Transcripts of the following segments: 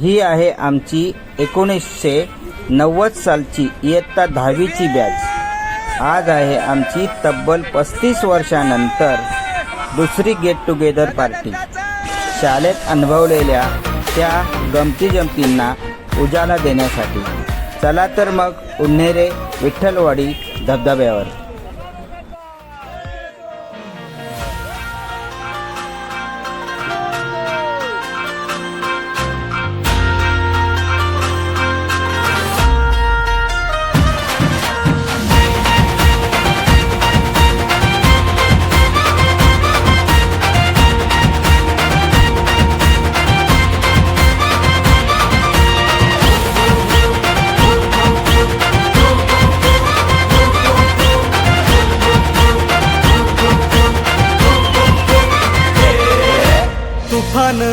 ही आहे आमची एकोणीसशे नव्वद सालची इयत्ता दहावीची बॅच. आज आहे आमची तब्बल पस्तीस वर्षानंतर दुसरी गेट टुगेदर पार्टी शाळेत अनुभवलेल्या त्या गमती जमतींना उजाला देण्यासाठी. चला तर मग उन्हेरे विठ्ठलवाडी धबधब्यावर.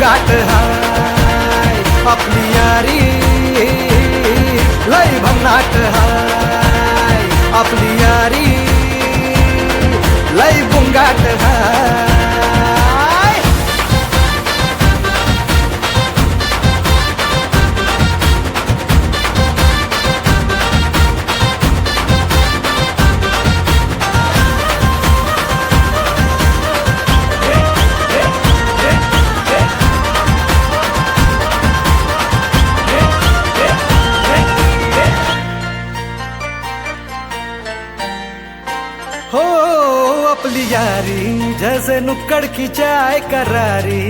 लय हाय आपली यारी लय भन्नाट हाय आपली यारी लय भुंगाट हाय. लडकीच्या आय करारी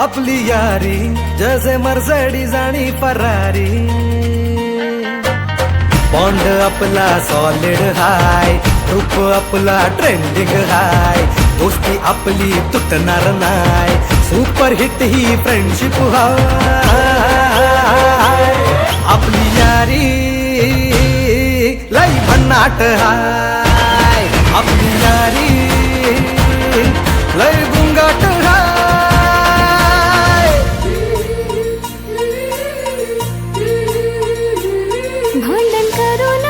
आपली यारी जसे मर्सडीज जाणी परारी बॉन्ड आपला सॉलिड हाय रूप आपला ट्रेंडिंग हाय दोस्ती आपली तुटणार नाय सुपर हिट ही फ्रेंडशिप हाय आपली यारी लई भन्नाट हाय आपली यारी लई गुंगाट हाय भांडण करून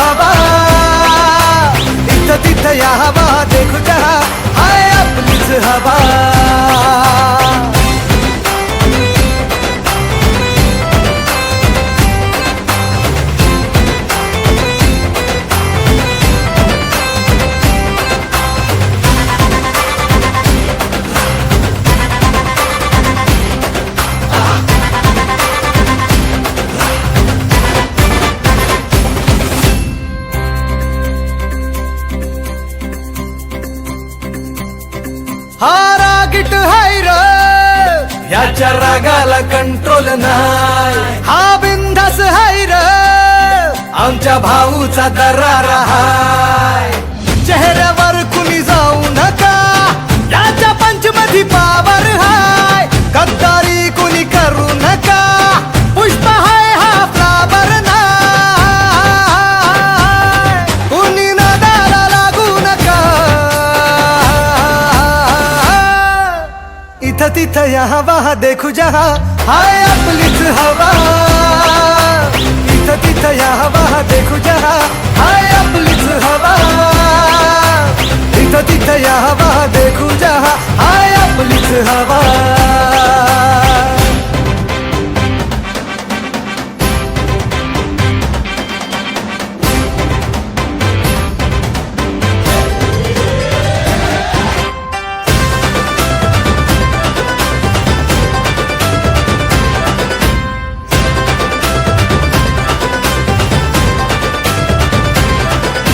हवा इथं तिथं या हवा देखू चहा हाय आपलीच हवा. याच्या रागाला कंट्रोल नाही. हा बिंदास हाय र. आमच्या भाऊचा दरार हाय. चेहऱ्यावर कुणी जाऊ नका. याच्या पंचमधी पावर हाय. गद्दारी कुणी करू नका. यहाँ वहाँ देखू जहा. हाय आपलीच हवा. इथं तिथं यहाँ वहाँ देखू जहा. हाय आपलीच हवा. इथं तिथं यहाँ वहाँ देखू जहा. हाय आपलीच हवा.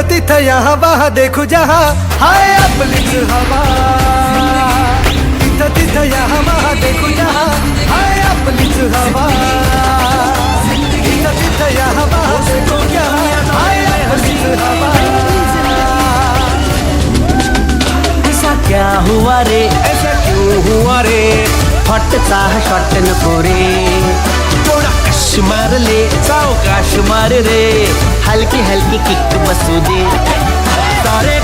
इथं तिथं यहाँ वहाँ देखू जहाँ। हाय आपलीच हवा। इथं तिथं यहाँ वहाँ देखू जहाँ। हाय आपलीच हवा। इथं तिथं यहाँ वहाँ देखू जहाँ हाय आपलीच हवा। ऐसा क्या हुआ रे? ऐसा क्यों हुआ रे? हॉट चाह शॉट नको रे थोडा कश मारले सावकाश मार रे। हलकी हलकी किक बसू दे। सारे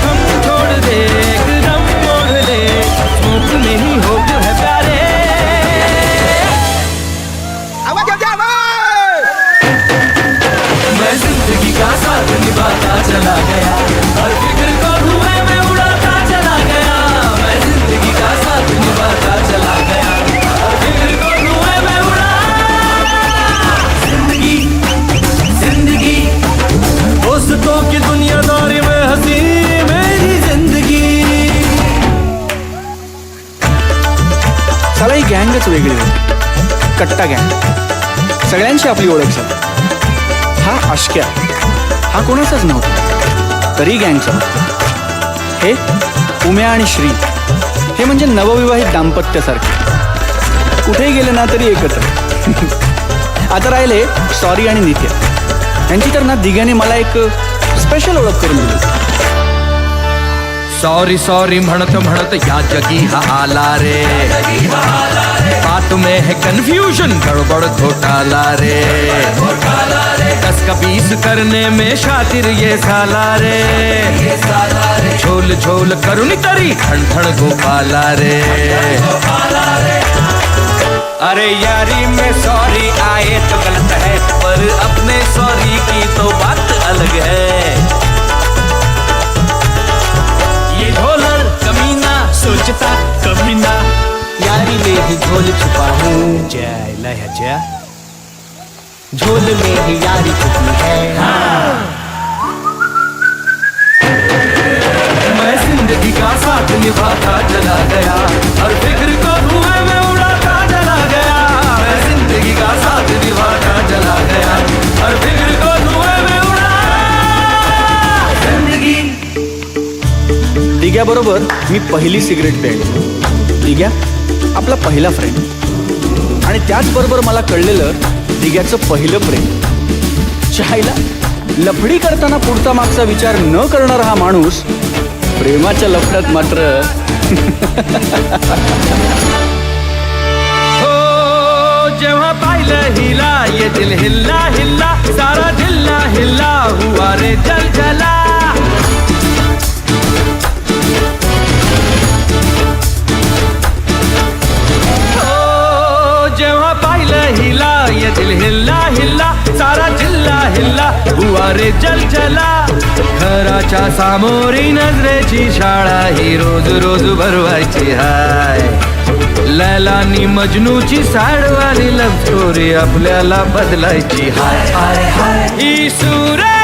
गँगच वेगळी होती कट्टा गँग. सगळ्यांशी आपली ओळख झाली. हा अशक्या हा कोणाचाच नव्हता. तरी गँगचा. होता हे उम्या आणि श्री. हे म्हणजे नवविवाहित दाम्पत्यासारखे. कुठेही गेले ना तरी एकत्र. आता राहिले सॉरी आणि नित्या. यांची तर ना दिघ्याने मला एक स्पेशल ओळख करून दिली. सॉरी सॉरी म्हणत म्हणत या जगी हा आला रे. बात में है कंफ्यूजन गड़बड़ घोटाला रे। दस का बीस करने में शातिर ये साला रे। झोल झोल करुणी तरी खड़ ठण गोपाला रे। अरे यारी में सॉरी आए तो गलत है। झोल में ही यारी छुपी है। मैं जिंदगी का साथ निभाता चला गया। हर फिक्र को धुएं में उड़ाता चला गया। मैं जिंदगी का साथ निभाता चला गया। हर फिक्र को धुएं में उड़ा। जिंदगी। दिग्याबरोबर मी पहिली सिगरेट प्यायली. दिग्या आपला पहिला फ्रेंड आणि त्याचबरोबर मला कळलेलं दिग्याचं पहिलं प्रेम. चहायला लफडी करताना पुढचा मागचा विचार न करणारा हा माणूस प्रेमाच्या लफड्यात मात्र. हो जेव्हा पाहिलं हिला ये दिल हिल्ला हिल्ला सारा दिल्ला हिल्ला हुआ रे जल जल. हिला ये दिल हिल्ला हिल्ला सारा जिल्हा हिल्ला हुआ रे जल जला। घराच्या सामोरी नजरेची शाळा ही रोज रोज भरवायची हाय. लैलानी मजनूची साडवाली लव स्टोरी आपल्याला बदलायची हाय. हाय हाय ही सुरेखा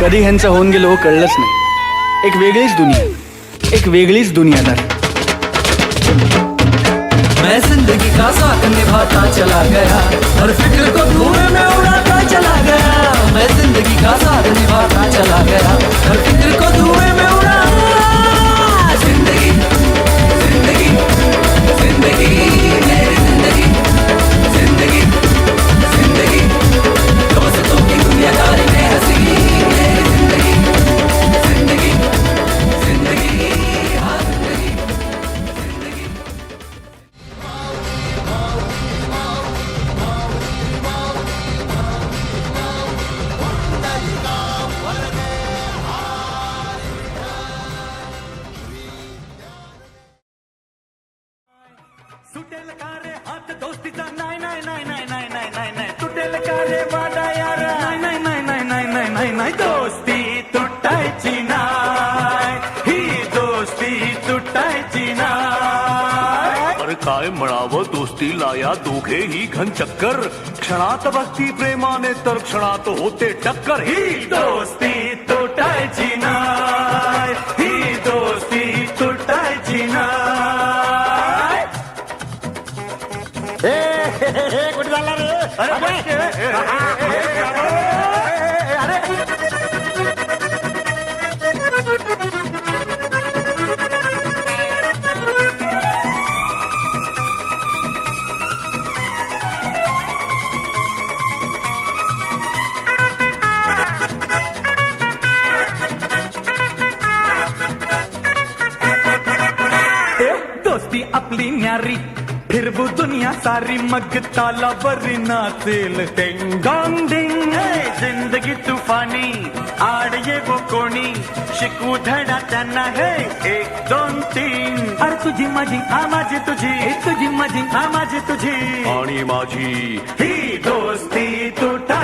कधी ह्यांचं होऊन गेलो कळलंच नाही. एक वेगळीच दुनिया, एक वेगळीच दुनियादारी मैं ज़िंदगी का साथ निभाता चला गया, हर फ़िक्र को धुएँ में उड़ाता चला गया। मैं ज़िंदगी का साथ निभाता चला गया, हर फ़िक्र को धुएँ दोस्तीला या दोघेही घन चक्कर. क्षणात भक्ती प्रेमाने तर क्षणात होते टक्कर. ही दोस्ती तुटायची नाही ही दोस्ती तुटायची नाही कुठे झाला रे? फिरवू दुनिया सारी मग तालावर नाचेल टेंगांग डिंग जिंदगी तुफानी आड ये वो कोणी शिकवू धडा त्यांना हे एक दोन तीन. अरे तुझी माझी हा माझी तुझी तुझी माझी हा माझी तुझी. आणि माझी ही दोस्ती तुटायची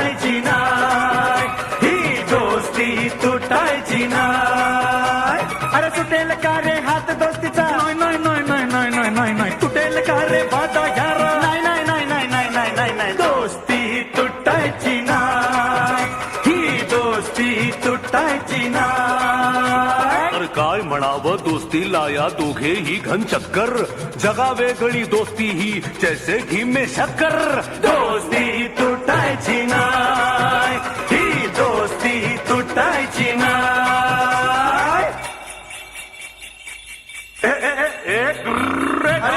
म्हणावं दोस्तीला या दोघेही घन चक्कर जगा वेगळी दोस्ती ही जैसे घी में शक्कर दोस्ती तुटायची नाही ही दोस्ती तुटायची नाही ए, ए, ए, ए, ग्रृ, ए,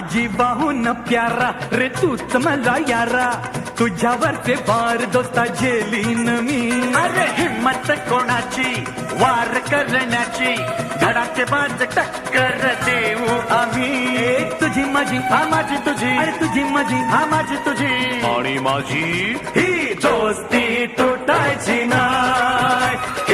हा जीवाहून प्यारा रे तूच मला यारा. तुझ्यावरचे वार दोस्ता झेलीन मी. अरे हिम्मत कोणाची? वार करण्याची. धडाचे बाज टक्कर देऊ आम्ही. तुझी माझी हा माझी तुझी. अरे तुझी माझी हा माझी तुझी. आणि माझी ही दोस्ती तुटायची नाही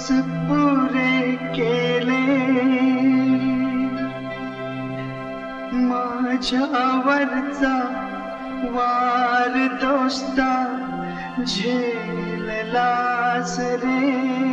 तेच पुरे केले. माझ्यावरचा वार दोस्ता झेललास रे